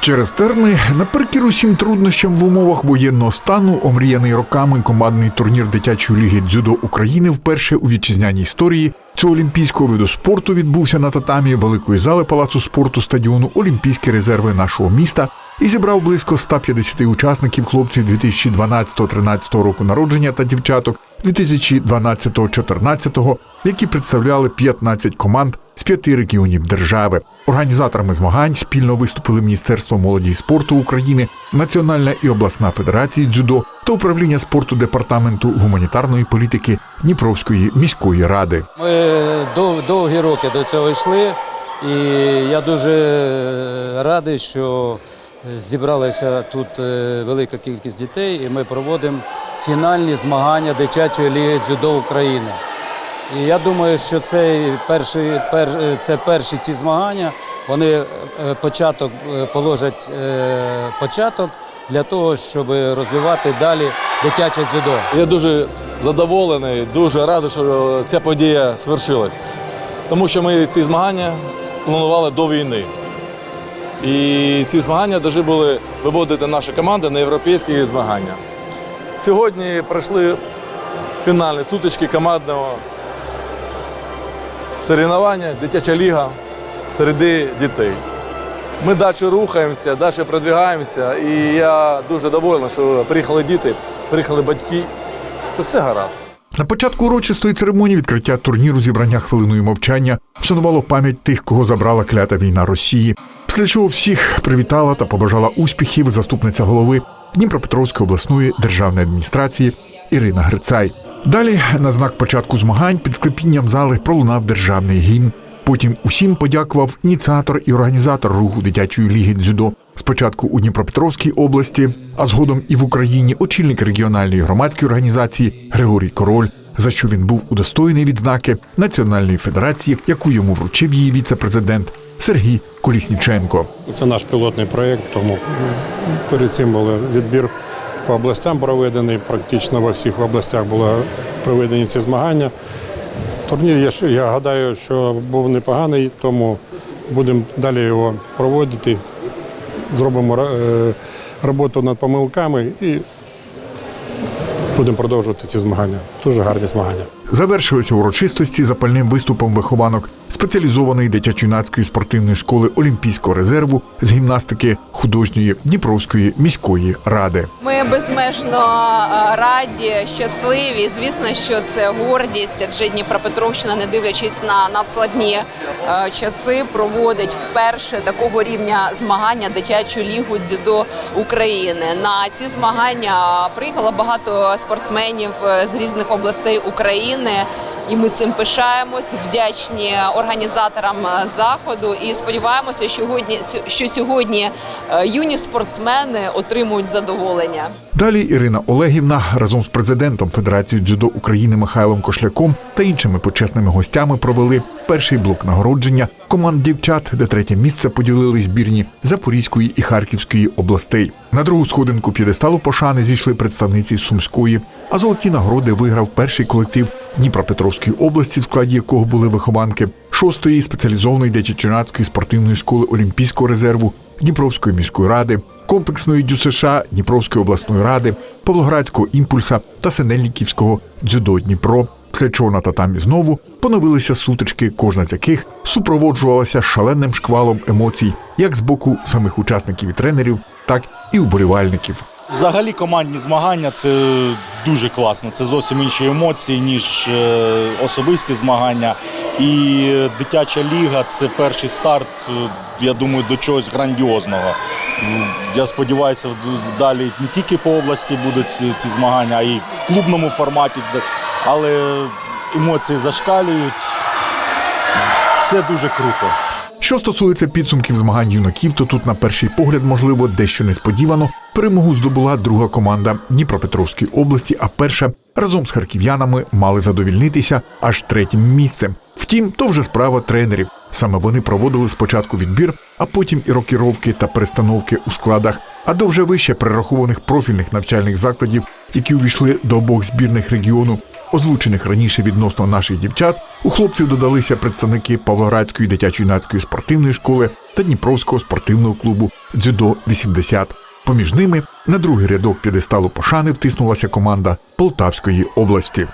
Через терни наперекір усім труднощам в умовах воєнного стану омріяний роками командний турнір дитячої ліги дзюдо України вперше у вітчизняній історії цього олімпійського виду спорту відбувся на татамі великої зали палацу спорту стадіону Олімпійські резерви нашого міста і зібрав близько 150 учасників хлопців 2012-13 року народження та дівчаток 2012-14, які представляли 15 команд з п'яти регіонів держави. Організаторами змагань спільно виступили Міністерство молоді і спорту України, Національна і обласна федерації дзюдо та управління спорту департаменту гуманітарної політики Дніпровської міської ради. Ми дов- довгі роки до цього йшли, і я дуже радий, що зібралася тут е, велика кількість дітей, і ми проводимо фінальні змагання дитячої ліги дзюдо України. І я думаю, що цей перший, пер, е, це перші ці змагання, вони е, початок е, положать початок для того, щоб розвивати далі дитяче дзюдо. Я дуже задоволений, дуже радий, що ця подія свершилась. Тому що ми ці змагання планували до війни. І ці змагання повинні були виводити наші команди на європейські змагання. Сьогодні пройшли фінальні сутички командного соревнування, дитяча ліга серед дітей. Ми далі рухаємося, далі продвигаємося. І я дуже довольний, що приїхали діти, приїхали батьки, що все гаразд. На початку урочистої церемонії відкриття турніру зібрання хвилиною мовчання вшанувало пам'ять тих, кого забрала клята війна Росії. Після чого всіх привітала та побажала успіхів заступниця голови Дніпропетровської обласної державної адміністрації Ірина Грицай. Далі, на знак початку змагань, під склепінням зали пролунав державний гімн. Потім усім подякував ініціатор і організатор руху дитячої ліги дзюдо. Спочатку у Дніпропетровській області, а згодом і в Україні очільник регіональної громадської організації Григорій Король, за що він був удостоєний відзнаки Національної федерації, яку йому вручив її віце-президент Сергій Колісніченко. Це наш пілотний проєкт, тому перед цим був відбір по областям проведений. Практично во всіх областях були проведені ці змагання. Турнір, я, гадаю, що був непоганий, тому будемо далі його проводити. Зробимо е, роботу над помилками і будемо продовжувати ці змагання. Дуже гарні змагання. Завершилися урочистості запальним виступом вихованок спеціалізованої дитячо-юнацької спортивної школи Олімпійського резерву з гімнастики художньої Дніпровської міської ради. Ми безмежно е, раді, щасливі. Звісно, що це гордість, адже Дніпропетровщина, не дивлячись на надскладні е, часи, проводить вперше такого рівня змагання дитячу лігу дзюдо України. На ці змагання приїхало багато спортсменів е, з різних областей України. І ми цим пишаємось, вдячні організаторам е, заходу і сподіваємося, що сьогодні, що сьогодні е, юні спортсмени отримують задоволення. Далі Ірина Олегівна разом з президентом Федерації дзюдо України Михайлом Кошляком та іншими почесними гостями провели перший блок нагородження команд дівчат, де третє місце поділили збірні Запорізької і Харківської областей. На другу сходинку п'єдесталу пошани зійшли представниці Сумської, а золоті нагороди виграв перший колектив Дніпропетровської області, в складі якого були вихованки шостої спеціалізованої дитячо-юнацької спортивної школи Олімпійського резерву Дніпровської міської ради, комплексної ДЮСШ Дніпровської обласної ради, Павлоградського імпульса та Синельниківського дзюдо Дніпро. Після чого на татамі знову поновилися сутички, кожна з яких супроводжувалася шаленим шквалом емоцій, як з боку самих учасників і тренерів, так і уболівальників. Взагалі командні змагання це дуже класно. Це зовсім інші емоції, ніж е, особисті змагання. І дитяча ліга це перший старт, е, я думаю, до чогось грандіозного. Я сподіваюся, далі не тільки по області будуть ці- ці змагання, а й в клубному форматі. Але емоції зашкалюють. Все дуже круто. Що стосується підсумків змагань юнаків, то тут на перший погляд, можливо, дещо несподівано перемогу здобула друга команда Дніпропетровської області, а перша разом з харків'янами мали задовільнитися аж третім місцем. Втім, то вже справа тренерів. Саме вони проводили спочатку відбір, а потім і рокіровки та перестановки у складах, а до вже вище перерахованих профільних навчальних закладів, які увійшли до обох збірних регіону, озвучених раніше відносно наших дівчат, у хлопців додалися представники Павлоградської дитячо-юнацької спортивної школи та Дніпровського спортивного клубу Дзюдо 80. Поміж ними на другий рядок п'єдесталу пошани втиснулася команда Полтавської області.